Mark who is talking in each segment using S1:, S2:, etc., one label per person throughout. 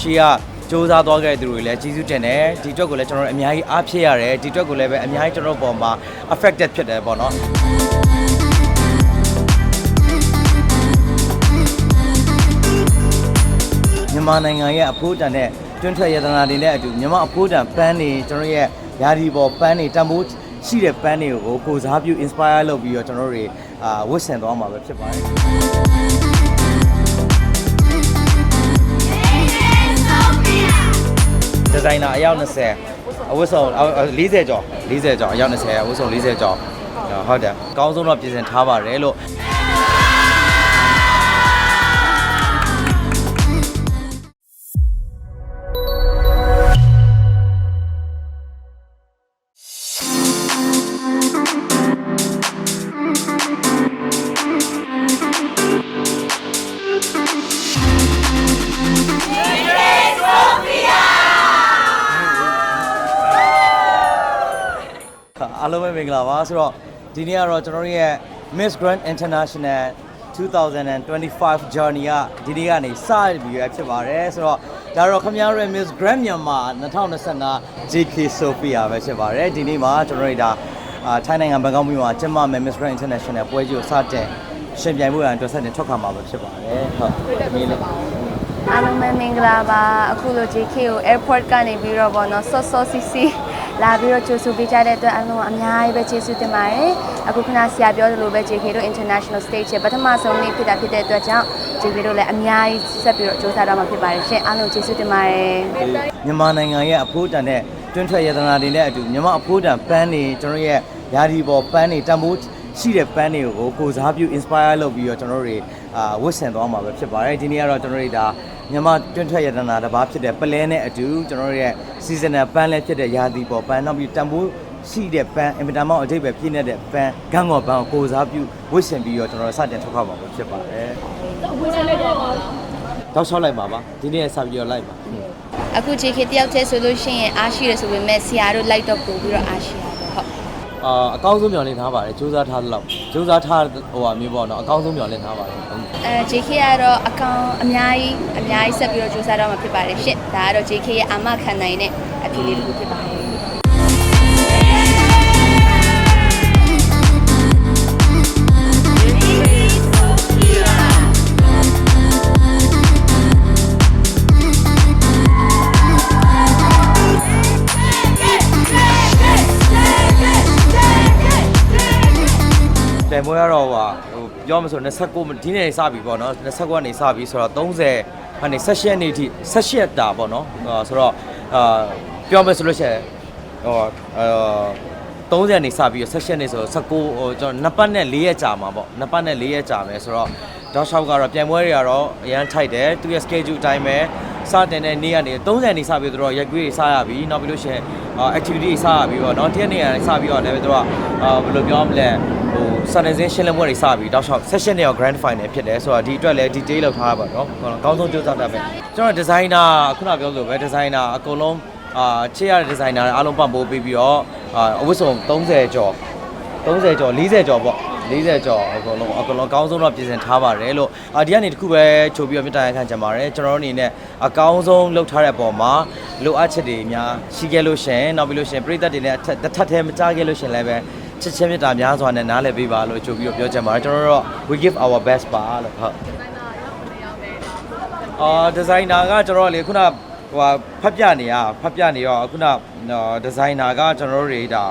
S1: ရှေးကစူးစမ်းသွားခဲ့တဲ့သူတွေလည်းကျေးဇူးတင်တယ်ဒီအတွက်ကိုလည်းကျွန်တော်တို့အများကြီးအားဖြစ်ရတယ်ဒီအတွက်ကိုလည်းပဲအများကြီးကျွန်တော်တို့ပေါ်မှာ affected ဖြစ်တယ်ပေါ့နော်မြန်မာနိုင်ငံရဲ့အဖိုးတန်တဲ့တွင်းထွက်ရတနာတွေနဲ့အတူမြန်မာအဖိုးတန်ပန်းတွေကျွန်တော်တို့ရဲ့ယာဒီပေါ်ပန်းတွေတန်ဖိုးရှိတဲ့ပန်းတွေကိုကိုယ်စားပြု inspire လုပ်ပြီးတော့ကျွန်တော်တို့တွေအာဝတ်ဆင်သွားမှာပဲဖြစ်ပါတယ် ဒီဇိုင်နာအယောက်20အဝတ်စုံ40ကျော်40ကျော်အယောက်20အဝတ်စုံ40ကျော်ဟုတ်တယ်အကောင်းဆုံးတော့ပြင်ဆင်ထားပါတယ်လို့ အားလုံးပဲမင်္ဂလာပါဆိုတော့ဒီနေ့ကတော့ကျွန်တော်တို့ရဲ့ Miss Grand International 2025 journey ကဒီနေ့ကနေစပြီးရဖြစ်ပါတယ်ဆိုတော့ဒါတော့ခင်ဗျားတို့ရဲ့ Miss Grand Myanmar 2025 JK Sophia ပဲဖြစ်ပါတယ်ဒီနေ့မှာကျွန်တော်တို့ဒါအာထိုင်းနိုင်ငံဘန်ကောက်မြို့မှာကျင်းပမယ် Miss Grand International ပွဲကြီးကိုစတင်ရှင်ပြိုင်မှုရန်အတွက်ဆက်တင်ထွက်ခါမှာပဲဖြစ်ပါတယ်ဟုတ်ဒီနေ့လေး
S2: အားလုံးပဲမင်္ဂလာပါအခုလို JK ကို airport ကနေပြီးတော့ဗောနော်ဆော့ဆော့စီစီ လာပြီးတော့ကြိုဆိုပေးကြတဲ့အတွက်အားလုံးအများကြီးပဲကျေးဇူးတင်ပါတယ်အခုခဏဆရာပြောသလိုပဲ JK တို့ international stage ရဲ့ပထမဆုံးနေ့ဖြစ်တာဖြစ်တဲ့အတွက်ကြောင့် JK တို့လည်းအများကြီးဆက်ပြီးတော့စူးစမ်းတော့မှာဖြစ်ပါတယ်ရှင်အားလုံးကျေးဇူးတင်ပါတယ်
S1: မြန်မာနိုင်ငံရဲ့အဖိုးတန်တဲ့တွင်းထွက်ရတနာတွေနဲ့အတူမြန်မာအဖိုးတန်ပန်းတွေကျွန်တော်တို့ရဲ့ယာဒီပေါ်ပန်းတွေတန်ဖိုးရှိတဲ့ပန်းတွေကိုကိုယ်စားပြု inspire လုပ်ပြီးတော့ကျွန်တော်တို့တွေ အာဝတ်ဆင်သွားမှာပဲဖြစ်ပါတယ်ဒီနေ့ကတော့ကျွန်တော်တို့ဒါမြန်မာတွင်းထွက်ရတနာတစ်ပါးဖြစ်တဲ့ပလဲနဲ့အတူကျွန်တော်တို့ရဲ့ seasonal ပန်းလည်းဖြစ်တဲ့ယာဒီပေါ်ပန်းနောက်ပြီးတန်ဖိုးရှိတဲ့ပန်းအင်မတန်မှအဓိပ္ပာယ်ပြည့်နေတဲ့ပန်းဂန်းကော်ပန်းကိုကိုယ်စားပြုဝတ်ဆင်ပြီးတော့ကျွန်တော်တို့စတင်ထုတ်ခောက်ပါမှာဖြစ်ပါတယ်တော့ဆောက်လိုက်ပါပါဒီနေ့ဆက်ပြီးတော့လိုက်ပါ
S2: အခု JK တယောက်တည်းဆိုလို့ရှိရင်အားရှိရဆိုပေမဲ့ဆရာတို့လိုက်တော့ပို့ပြီးတော့အားရှိရတယ်ဟုတ်
S1: အာအကောင်းဆုံးမျှော်လင့်ထားပါတယ်စူးစမ်းထားသလောက်စူးစမ်းထားဟိုဟာမျိုးပေါ့နော်အကောင်းဆုံးမျှော်လင့်ထားပါတယ်ဟုတ်
S2: အဲ JK ကတော့အကောင်အများကြီးအများကြီးဆက်ပြီးတော့စူးစမ်းတော့မှာဖြစ်ပါတယ်ရှင့်ဒါကတော့ JK ရဲ့အာမခံနိုင်တဲ့အဖြေလေးတစ်ခုဖြစ်ပါတယ်
S1: ပြိုင်ပွဲကတော့ဟိုဟာဟိုပြောမှဆို29ဒီနေ့နေစပြီပေါ့နော်29ကနေစပြီဆိုတော့ 30hani 16ရက်နေ့ထိ16တာပေါ့နော်အာဆိုတော့အာပြောမှဆိုလို့ရှိရင်ဟိုအာ30နေစပြီးတော့16နေဆိုတော့19ဟိုကျွန်တော်နှစ်ပတ်နဲ့4ရက်ကြာမှာပေါ့နှစ်ပတ်နဲ့4ရက်ကြာမယ်ဆိုတော့တောက်လျှောက်ကတော့ပြိုင်ပွဲတွေကတော့အရန်ထိုက်တယ်သူရဲ့ schedule အတိုင်းပဲစတင်တဲ့နေ့ကနေ30နေစပြီးတော့ရက်ကွေးတွေစရပြီနောက်ပြီးလို့ရှိရင်အာ activity တွေစရပြီပေါ့နော်တရက်နေ့ကနေစပြီးတော့လည်းသူကအာဘယ်လိုပြောမလဲ ဟိုစတင်စင်းရှင်းလင်းပွဲတွေစပြီးတောက်လျှောက် session တွေရော grand final ဖြစ်တယ်ဆိုတော့ဒီအတွက်လည်း detail လောက်ထားရပါတော့ဟိုအကောင်းဆုံးကြိုးစားတတ်ပဲကျွန်တော် designer ခုနပြောလို့ပဲ designer အကုန်လုံးအာချစ်ရတဲ့ designer တွေအားလုံးပံ့ပိုးပေးပြီးတော့အာအဝတ်စုံ30ကျော်30ကျော်40ကျော်ပေါ့40ကျော်အကုန်လုံးအကုန်လုံးအကောင်းဆုံးတော့ပြင်ဆင်ထားပါတယ်လို့အာဒီကနေတစ်ခုပဲချုပ်ပြီးတော့မြတ်တရားခံချင်ပါတယ်ကျွန်တော်တို့အနေနဲ့အကောင်းဆုံးလုပ်ထားတဲ့ပုံမှာလိုအပ်ချက်တွေများရှိခဲ့လို့ရှရင်နောက်ပြီးလို့ရှရင်ပြည်သက်တွေနဲ့အထက်တစ်ထပ်တည်းမကြားခဲ့လို့ရှရင်လည်းပဲ ချစ်ချင်းမြတ်တာများစွာနဲ့နားလည်ပေးပါလို့ချုပ်ပြီးတော့ပြောချင်ပါတယ်ကျွန်တော်တို့တော့ we give our best ပါလို့ဟုတ်အာဒီဇိုင်နာကကျွန်တော်လေခုနဟိုဟာဖတ်ပြနေရဖတ်ပြနေရောခုနဒီဇိုင်နာကကျွန်တော်တို့တွေဒါ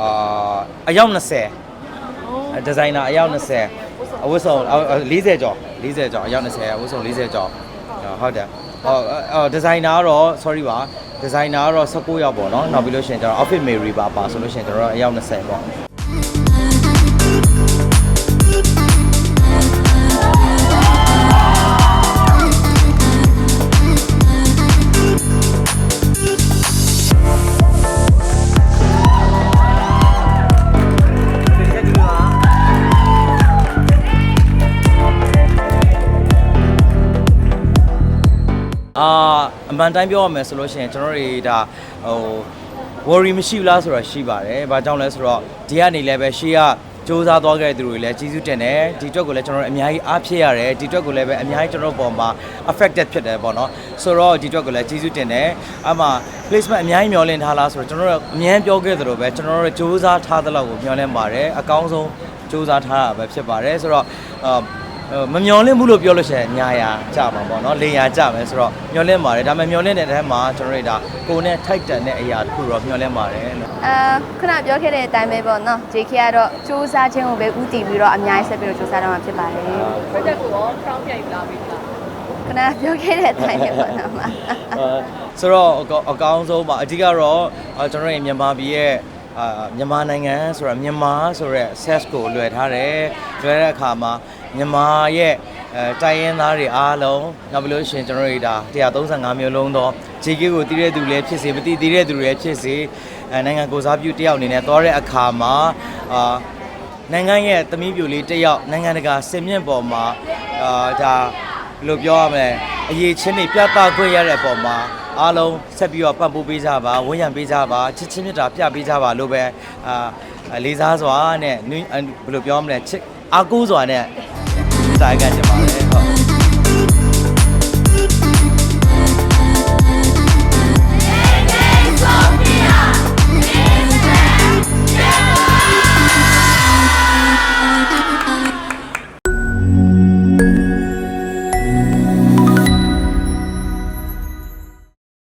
S1: အာအယောက်20ဒီဇိုင်နာအယောက်20အဝတ်စုံ40ကျော်40ကျော်အယောက်20အဝတ်စုံ40ကျော်ဟုတ်တယ်ဟောအော်ဒီဇိုင်နာကတော့ sorry ပါဒီဇိုင်နာကတော့19ယောက်ပေါ့နော်နောက်ပြီးလို့ရှိရင်ကျွန်တော် outfit Mary ပါပါဆိုလို့ရှိရင်ကျွန်တော်အယောက်20ပေါ့ အာအမှန်တိုင်းပြောရမယ်ဆိုလို့ရှိရင်ကျွန်တော်တွေဒါဟို worry မရှိဘူးလားဆိုတော့ရှိပါတယ်။ဘာကြောင့်လဲဆိုတော့ဒီကနေလည်းပဲရှေးကစစူးစမ်းသွားခဲ့တဲ့သူတွေလည်းကျေးဇူးတင်တယ်ဒီအတွက်ကိုလည်းကျွန်တော်တို့အများကြီးအားဖြစ်ရတယ်ဒီအတွက်ကိုလည်းပဲအများကြီးကျွန်တော်တို့ပေါ်မှာ affected ဖြစ်တယ်ပေါ့နော်ဆိုတော့ဒီအတွက်ကိုလည်းကျေးဇူးတင်တယ်အမှ placement အများကြီးမျှော်လင့်ထားလားဆိုတော့ကျွန်တော်တို့အများပြောခဲ့သလိုပဲကျွန်တော်တို့စူးစမ်းထားသလောက်ကိုမျှော်လင့်ပါတယ်အကောင်းဆုံးစူးစမ်းထားတာပဲဖြစ်ပါတယ်ဆိုတော့အာ မမျောလင့်ဘူးလို့ပြောလို့ရှိရင်ညာရာကြမှာပေါ့နော်လေယာကြမယ်ဆိုတော့မျောလင့်ပါတယ်ဒါပေမဲ့မျောလင့်တဲ့တဲမှာကျွန်တော်တို့ဒါကိုယ်နဲ့ထိုက်တန်တဲ့အရာတစ်ခုတော့မျောလင့်ပါတယ်လို့
S2: အာခုနပြောခဲ့တဲ့အတိုင်းပဲပေါ့နော် JK ကတော့စူးစမ်းခြင်းကိုပဲဥတည်ပြီးတော့အများကြီးဆက်ပြီးတော့စူးစမ်းတော့မှာဖြစ်ပါတယ်
S3: project ကိုရော crown ပြန်ယူလာပြီလား
S2: ခုနပြောခဲ့တဲ့အတိုင်းပဲပေါ့နော်
S1: အဲဆိုတော့အကောအကောင်းဆုံးပါအဓိကတော့အာကျွန်တော်တို့ရဲ့မြန်မာပြည်ရဲ့အာမြန်မာနိုင်ငံဆိုတာမြန်မာဆိုရက် set ကိုလွယ်ထားတယ်လွယ်တဲ့အခါမှာ မြန်မာရဲ့အဲတိုင်းရင်းသားတွေအားလုံးနောက်ပြီးလို့ရှိရင်ကျွန်တော်တို့ဒါ135မျိုးလုံးတော့ JK ကိုတည်တဲ့သူလည်းဖြစ်စေမတည်တည်တဲ့သူတွေလည်းဖြစ်စေအဲနိုင်ငံကိုစားပြုတယောက်အနေနဲ့သွားတဲ့အခါမှာအာနိုင်ငံရဲ့သမီးပြိုလေးတစ်ယောက်နိုင်ငံတကာစင်မြင့်ပေါ်မှာအာဒါဘယ်လိုပြောရမလဲအရေးချင်းတွေပြသခွင့်ရတဲ့အပေါ်မှာအားလုံးဆက်ပြီးတော့ပတ်ပိုးပေးကြပါဝန်းရံပေးကြပါချစ်ချင်းမြတ်တာပြပေးကြပါလို့ပဲအာလေးစားစွာနဲ့နွေဘယ်လိုပြောမလဲချစ်အားကိုးစွာနဲ့ စာကကြပါမယ်ဟုတ်